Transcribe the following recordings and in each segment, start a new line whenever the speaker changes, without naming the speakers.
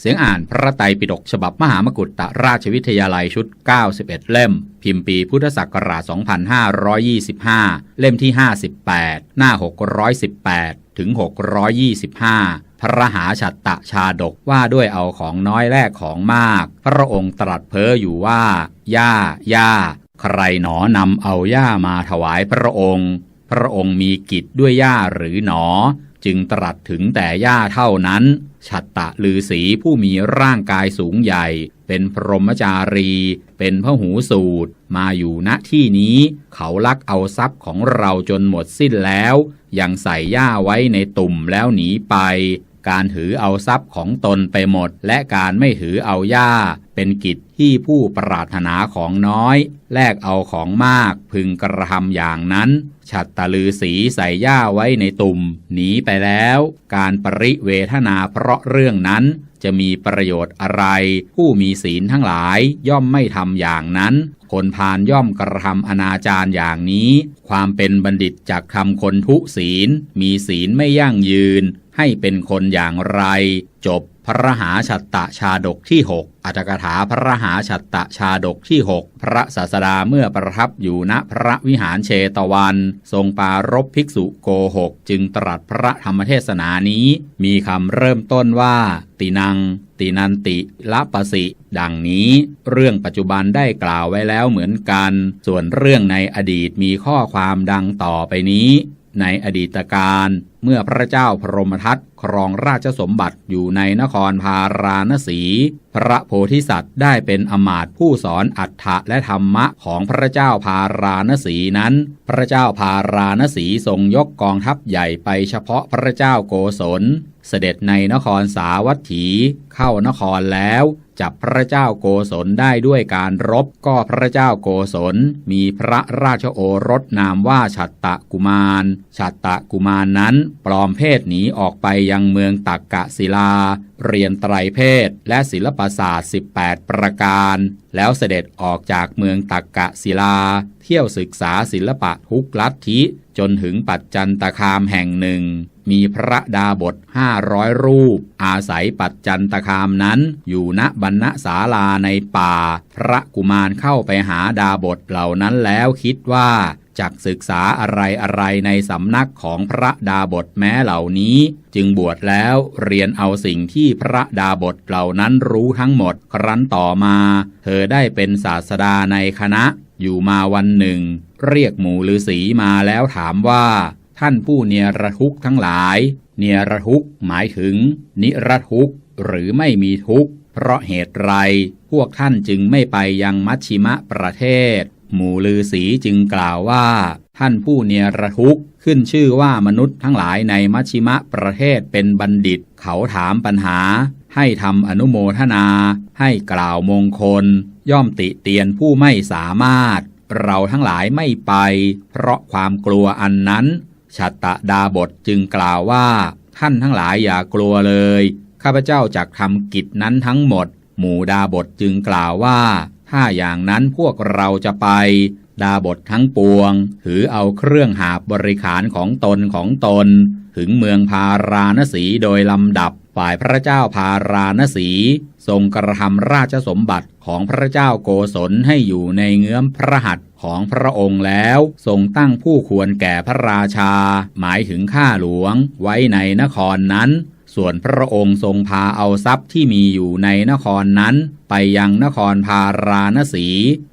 เสียงอ่านพระไตรปิฎกฉบับมหามกุฏตราชวิทยาลัยชุด 91 เล่ม พิมพ์ปีพุทธศักราช 2525 เล่มที่ 58 หน้า 618 ถึง 625 พระหาฉัตตะชาดกว่าด้วยเอาของน้อยแลกของมาก พระองค์ตรัสเพ้ออยู่ว่า ย่า ย่า ใครหนอนำเอาย่ามาถวายพระองค์ พระองค์มีกิจด้วยย่าหรือหนอ จึงตรัสถึงแต่ย่าเท่านั้น ฉัตตะลือสีผู้มีร่างกายสูงใหญ่ เป็นพรหมจารี เป็นพหูสูตร มาอยู่ณที่นี้ เขาลักเอาทรัพย์ของเราจนหมดสิ้นแล้ว ยังใส่ย่าไว้ในตุ่มแล้วหนีไป การถือเอาทรัพย์ของตนไปหมด และการไม่ถือเอาย่าเป็นกิจที่ผู้ปรารถนาของน้อย แลกเอาของมากพึงกระทำอย่างนั้น ฉัตตลือสีใส่ย่าไว้ในตุ่มหนีไปแล้ว การปริเวทนาเพราะเรื่องนั้นจะมีประโยชน์อะไร ผู้มีศีลทั้งหลายย่อมไม่ทำอย่างนั้น คนพาลย่อมกระทำอนาจารอย่างนี้ ความเป็นบัณฑิตจากคำคนทุศีล มีศีลไม่ยั่งยืน ให้เป็นคนอย่างไร จบพระหาชัตตะชาดกที่ 6อัตถกถาพระหาชัตตะชาดกที่ 6 พระศาสดาเมื่อประทับอยู่ณพระวิหารเชตวัน ทรงปารบภิกษุโกหก จึงตรัสพระธรรมเทศนานี้ มีคำเริ่มต้นว่า ตินัง ตินันติละปสิ ดังนี้ เรื่องปัจจุบันได้กล่าวไว้แล้วเหมือนกัน ส่วนเรื่องในอดีตมีข้อความดังต่อไปนี้ ในอดีตการ เมื่อพระเจ้าพรหมทัตครองราชสมบัติอยู่ในนครพาราณสี พระโพธิสัตว์ได้เป็นอมาตผู้สอนอัฏฐะและธรรมะของพระเจ้าพาราณสีนั้น พระเจ้าพาราณสีทรงยกกองทัพใหญ่ไปเฉพาะพระเจ้าโกศล เสด็จในนครสาวัตถีเข้านครแล้ว จับพระเจ้าโกศลได้ด้วยการรบก็พระเจ้าโกศล มีพระราชโอรสนามว่าฉัตตะกุมารฉัตตะกุมารนนั้น ปลอมเพศหนีออกไปยังเมืองตักกะศิลา เรียนไตรเพศและศิลปศาสตร์ 18 ประการ แล้วเสด็จออกจากเมืองตักกะศิลา เที่ยวศึกษาศิลปะทุกลัทธิ จนถึงปัจจันตคามแห่งหนึ่ง มีพระดาบทห้าร้อยรูป อาศัยปัจจันตคามนั้น อยู่ณบรรณศาลาในป่า พระกุมารเข้าไปหาดาบทเหล่านั้นแล้วคิดว่า จักศึกษาอะไรอะไรในสำนักของพระดาบทแม้เหล่านี้ จึงบวชแล้วเรียนเอาสิ่งที่พระดาบทเหล่านั้นรู้ทั้งหมดครั้นต่อมา เธอได้เป็นศาสดาในคณะ อยู่มาวันหนึ่ง เรียกหมู่ฤาษีมาแล้วถามว่า ท่านผู้เนียรทุกข์ทั้งหลาย เนียรทุกข์หมายถึง นิรทุกข์หรือไม่มีทุกข์เพราะเหตุไร พวกท่านจึงไม่ไปยังมัชชิมะประเทศ หมู่ลือสีจึงกล่าวว่า ท่านผู้เนรทุกข์ขึ้นชื่อว่ามนุษย์ทั้งหลายในมัชชิมะประเทศเป็นบัณฑิต เขาถามปัญหา ให้ทำอนุโมทนา ให้กล่าวมงคล ย่อมติเตียนผู้ไม่สามารถ เราทั้งหลายไม่ไป เพราะความกลัวอันนั้นชัตตดาบทจึงกล่าวว่า ท่านทั้งหลายอย่ากลัวเลย ข้าพเจ้าจักทำกิจนั้นทั้งหมด หมู่ดาบทจึงกล่าวว่า ถ้าอย่างนั้นพวกเราจะไป ดาบททั้งปวง ถือเอาเครื่องหาบบริขารของตนของตน ถึงเมืองพาราณสีโดยลำดับฝ่ายพระเจ้าพาราณสี ทรงกระทำราชสมบัติของพระเจ้าโกศลให้อยู่ในเงื้อมพระหัตถ์ของพระองค์แล้ว ทรงตั้งผู้ควรแก่พระราชา หมายถึงข้าหลวงไว้ในนครนั้น ส่วนพระองค์ทรงพาเอาทรัพย์ที่มีอยู่ในนครนั้น ไปยังนครพาราณสี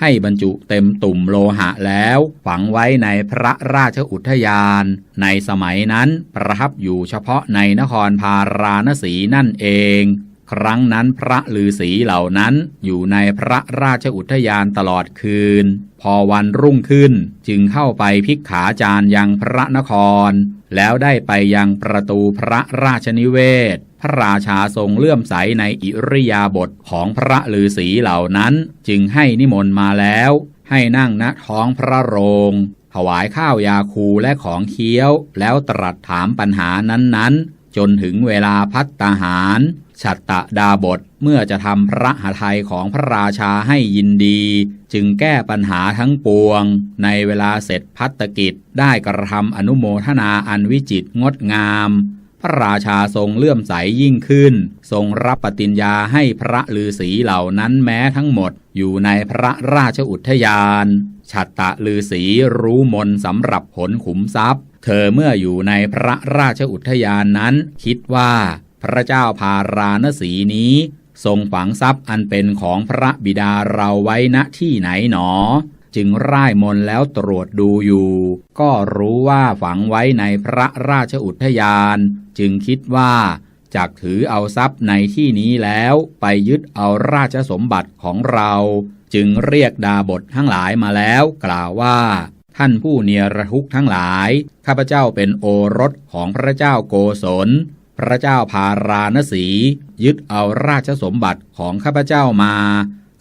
ให้บรรจุเต็มตุ่มโลหะแล้ว ฝังไว้ในพระราชอุทยาน ในสมัยนั้นประทับอยู่เฉพาะในนครพาราณสีนั่นเอง ครั้งนั้นพระฤาษีเหล่านั้นอยู่ในพระราชอุทยานตลอดคืน พอวันรุ่งขึ้นจึงเข้าไปพิกขาจารยังพระนคร แล้วได้ไปยังประตูพระราชนิเวศ พระราชาทรงเลื่อมใสในอิริยาบถของพระฤาษีเหล่านั้น จึงให้นิมนต์มาแล้ว ให้นั่งณท้องพระโรงถวายข้าวยาคูและของเคี้ยว แล้วตรัสถามปัญหานั้นๆ จนถึงเวลาพัตตาหาร ฉัตตะดาบทเมื่อจะทำพระหทัยของพระราชาให้ยินดี จึงแก้ปัญหาทั้งปวง ในเวลาเสร็จพัตกิจได้กระทำอนุโมทนาอันวิจิตรงดงาม พระราชาทรงเลื่อมใสยิ่งขึ้น ทรงรับปฏิญญาให้พระฤาษีเหล่านั้นแม้ทั้งหมด อยู่ในพระราชอุทยานฉัตตะฤาษีรู้มนสำหรับผลขุมทรัพย์ เธอเมื่ออยู่ในพระราชอุทยานนั้น คิดว่า พระเจ้าพาราณสีนี้ ทรงฝังทรัพย์อันเป็นของพระบิดาเราไว้ณที่ไหนหนอ จึงร่ายมนแล้วตรวจดูอยู่ ก็รู้ว่าฝังไว้ในพระราชอุทยาน จึงคิดว่าจากถือเอาทรัพย์ในที่นี้แล้วไปยึดเอาราชสมบัติของเรา จึงเรียกดาบททั้งหลายมาแล้วกล่าวว่า ท่านผู้เนียรทุกข์ทั้งหลาย ข้าพเจ้าเป็นโอรสของพระเจ้าโกศล พระเจ้าพาราณสี ยึดเอาราชสมบัติของข้าพเจ้ามา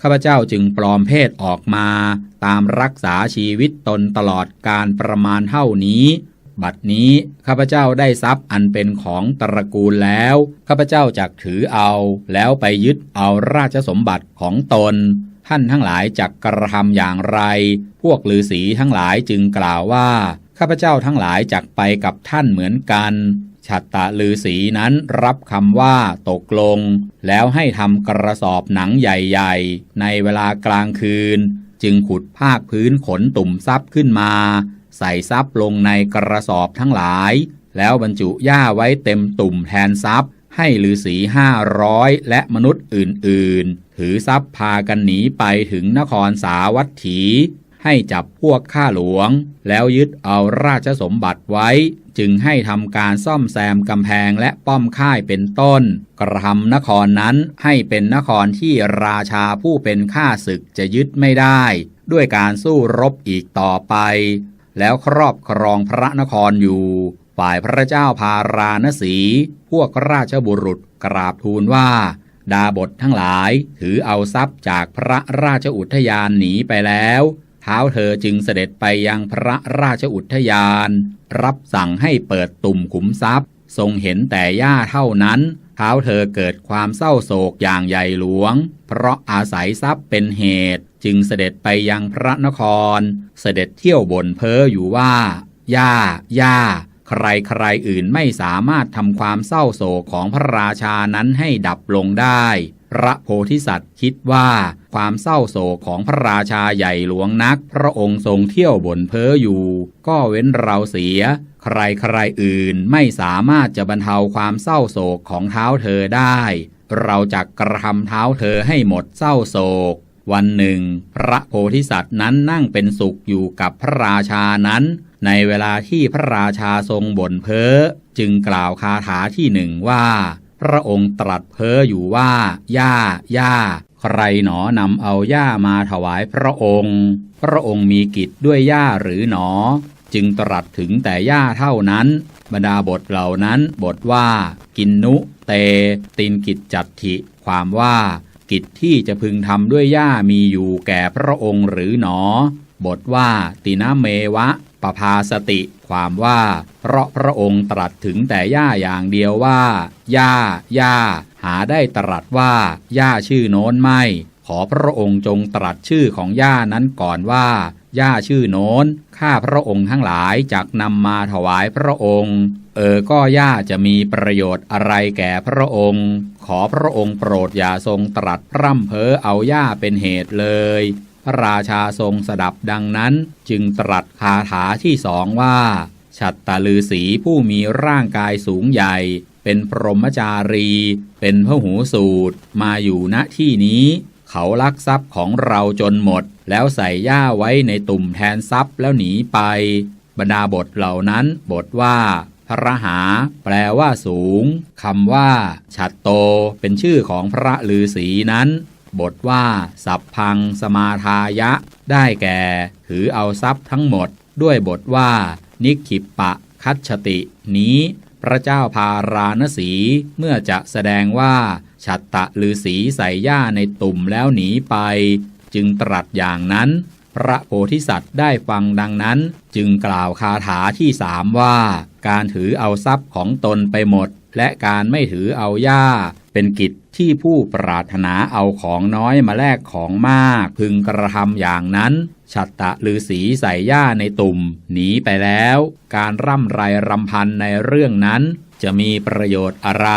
ข้าพเจ้าจึงปลอมเพศออกมา ตามรักษาชีวิตตนตลอดการประมาณเท่านี้ บัดนี้ข้าพเจ้าได้ทรัพย์อันเป็นของตระกูลแล้ว ข้าพเจ้าจักถือเอา แล้วไปยึดเอาราชสมบัติของตน ท่านทั้งหลายจักกระทำอย่างไร พวกฤาษีทั้งหลายจึงกล่าวว่าข้าพเจ้าทั้งหลายจักไปกับท่านเหมือนกัน ฉัตตะฤาษีนั้นรับคำว่าตกลง แล้วให้ทำกระสอบหนังใหญ่ๆ ในเวลากลางคืน จึงขุดภาคพื้นขนตุ่มทรัพย์ขึ้นมา ใส่ซับลงในกระสอบทั้งหลาย แล้วบรรจุหญ้าไว้เต็มตุ่มแทนซับให้ฤาษีห้าร้อยและมนุษย์อื่นๆ ถือทรัพย์พากันหนีไปถึงนครสาวัตถี ให้จับพวกข้าหลวง แล้วยึดเอาราชสมบัติไว้ จึงให้ทำการซ่อมแซมกำแพงและป้อมค่ายเป็นต้น กระทำนครนั้นให้เป็นนครที่ราชาผู้เป็นข้าศึกจะยึดไม่ได้ ด้วยการสู้รบอีกต่อไป แล้วครอบครองพระนครอยู่ ฝ่ายพระเจ้าพาราณสี พวกราชบุรุษกราบทูลว่าดาบททั้งหลายถือเอาทรัพย์จากพระราชอุทยานหนีไปแล้ว ท้าเธอจึงเสด็จไปยังพระราชอุทยาน รับสั่งให้เปิดตุ่มขุมทรัพย์ ทรงเห็นแต่หญ้าเท่านั้น เท้าเธอเกิดความเศร้าโศกอย่างใหญ่หลวง เพราะอาศัยทรัพย์เป็นเหตุ จึงเสด็จไปยังพระนคร เสด็จเที่ยวบนเพ้ออยู่ว่าย่าย่าใครใครอื่นไม่สามารถทำความเศร้าโศกของพระราชานั้นให้ดับลงได้ พระโพธิสัตว์คิดว่าความเศร้าโศกของพระราชาใหญ่หลวงนัก พระองค์ทรงเที่ยวบ่นเพ้ออยู่ ก็เว้นเราเสีย ใครใครอื่นไม่สามารถจะบรรเทาความเศร้าโศกของเท้าเธอได้ เราจะกระทำเท้าเธอให้หมดเศร้าโศก วันหนึ่ง พระโพธิสัตว์นั้นนั่งเป็นสุขอยู่กับพระราชานั้น ในเวลาที่พระราชาทรงบ่นเพ้อจึงกล่าวคาถาที่หนึ่งว่า พระองค์ตรัสเพ้ออยู่ว่าย่าย่าใครหนอนำเอาย่ามาถวายพระองค์ พระองค์มีกิจด้วยย่าหรือหนอ จึงตรัสถึงแต่ย่าเท่านั้น บรรดาบทเหล่านั้นบทว่า กินนุเต ตินกิจจัตถิความว่า กิจที่จะพึงทำด้วยย่ามีอยู่แก่พระองค์หรือหนอ บทว่า ตินาเมวะ ปภาสติ ความว่า เพราะพระองค์ตรัสถึงแต่ย่าอย่างเดียวว่าย่าย่าหาได้ตรัสว่าย่าชื่อโน้นไม่ ขอพระองค์จงตรัสชื่อของย่านั้นก่อนว่าย่าชื่อโน้น ข้าพระองค์ทั้งหลายจักนำมาถวายพระองค์ เออ ก็ย่าจะมีประโยชน์อะไรแก่พระองค์ ขอพระองค์โปรดอย่าทรงตรัสพร่ำเพ้อเอาย่าเป็นเหตุเลย พระราชาทรงสดับดังนั้นจึงตรัสคาถาที่สองว่า ฉัตตาลือสีผู้มีร่างกายสูงใหญ่ เป็นพรหมจารี เป็นพระหูสูตร มาอยู่ณที่นี้ เขาลักทรัพย์ของเราจนหมด แล้วใส่หญ้าไว้ในตุ่มแทนทรัพย์แล้วหนีไป บรรดาบทเหล่านั้นบทว่าพระหา แปลว่าสูงคำว่า ฉัตโต เป็นชื่อของพระลือศีนั้น บทว่า สัพพังสมาทายะ ได้แก่ ถือเอาทรัพย์ทั้งหมด ด้วยบทว่า นิคิปปะคัตชติ นี้ พระเจ้าพาราณสี เมื่อจะแสดงว่า ฉัตตะฤาษีใส่หญ้าในตุ่มแล้วหนีไป จึงตรัสอย่างนั้น พระโพธิสัตว์ได้ฟังดังนั้น จึงกล่าวคาถาที่สามว่า การถือเอาทรัพย์ของตนไปหมด และการไม่ถือเอาหญ้า เป็นกิจที่ผู้ปรารถนาเอาของน้อยมาแลกของมาก พึงกระทำอย่างนั้นฉัตตะฤาษีใส่หญ้าในตุ่ม หนีไปแล้ว การร่ำไรรำพันในเรื่องนั้น จะมีประโยชน์อะไร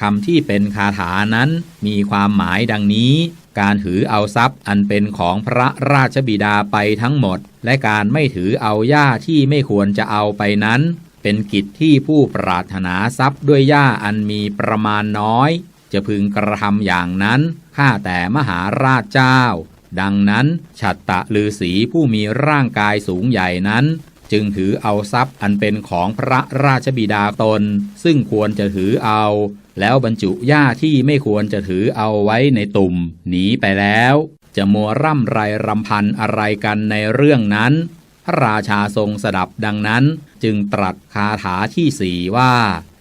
คำที่เป็นคาถานั้นมีความหมายดังนี้ การถือเอาทรัพย์อันเป็นของพระราชบิดาไปทั้งหมด และการไม่ถือเอาหญ้าที่ไม่ควรจะเอาไปนั้น เป็นกิจที่ผู้ปรารถนาทรัพย์ด้วยหญ้าอันมีประมาณน้อย จะพึงกระทำอย่างนั้นข้าแต่มหาราชเจ้า ดังนั้นฉัตตะลือสีผู้มีร่างกายสูงใหญ่นั้น จึงถือเอาทรัพย์อันเป็นของพระราชบิดาตน ซึ่งควรจะถือเอา แล้วบรรจุหญ้าที่ไม่ควรจะถือเอาไว้ในตุ่มหนีไปแล้ว จะมัวร่ำไรรำพันอะไรกันในเรื่องนั้น พระราชาทรงสดับดังนั้น จึงตรัสคาถาที่สี่ว่า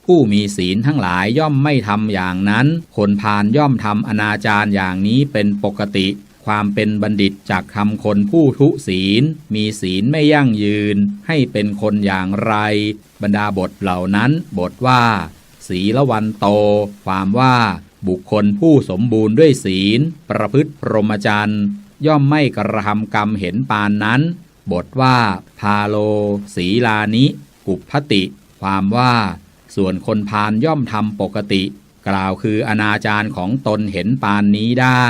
ผู้มีศีลทั้งหลายย่อมไม่ทำอย่างนั้น คนพาลย่อมทำอนาจารอย่างนี้เป็นปกติ ความเป็นบัณฑิตจากคำคนผู้ทุศีล มีศีลไม่ยั่งยืน ให้เป็นคนอย่างไร บรรดาบทเหล่านั้นบทว่า ศีละวันโต ความว่าบุคคลผู้สมบูรณ์ด้วยศีล ประพฤติพรหมจรรย์ ย่อมไม่กระทำกรรมเห็นปานนั้น บทว่า พาโลศีลานิ กุพติ ความว่า ส่วนคนพาลย่อมทำปกติ กล่าวคืออนาจารของตนเห็นปานนี้ได้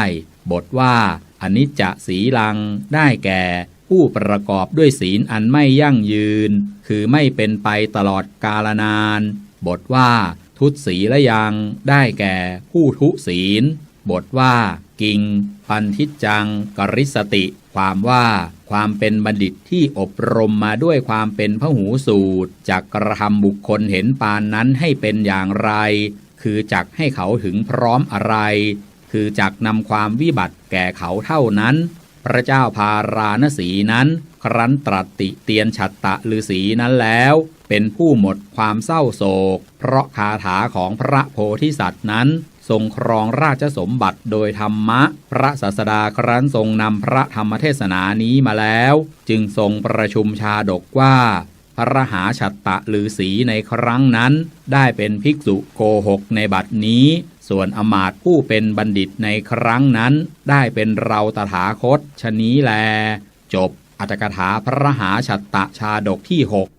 บทว่าอนิจจศีลัง ได้แก่ ผู้ประกอบด้วยศีลอันไม่ยั่งยืน คือไม่เป็นไปตลอดกาลนาน บทว่า ทุตศีละยัง ได้แก่ ผู้ทุศีล บทว่า กิง ปันทิจัง กริสติ ความว่า ความเป็นบัณฑิตที่อบรมมาด้วยความเป็นพหูสูตรจากกระทำบุคคลเห็นปานนั้นให้เป็นอย่างไร คือจักให้เขาถึงพร้อมอะไร คือจักนำความวิบัติแก่เขาเท่านั้น พระเจ้าพาราณสีนั้น ครั้นตรัสติเตียนฉัตตะฤาษีนั้นแล้ว เป็นผู้หมดความเศร้าโศก เพราะคาถาของพระโพธิสัตว์นั้น ทรงครองราชสมบัติโดยธรรมะ พระศาสดาครั้นทรงนำพระธรรมเทศนานี้มาแล้ว จึงทรงประชุมชาดกว่า พระหาฉัตตะฤาษีในครั้งนั้น ได้เป็นภิกษุโกหกในบัดนี้ ส่วนอมาตผู้เป็นบัณฑิตในครั้งนั้น ได้เป็นเราตถาคตชนี้แล จบอัตถกถาพระหาฉัตตะชาดกที่หก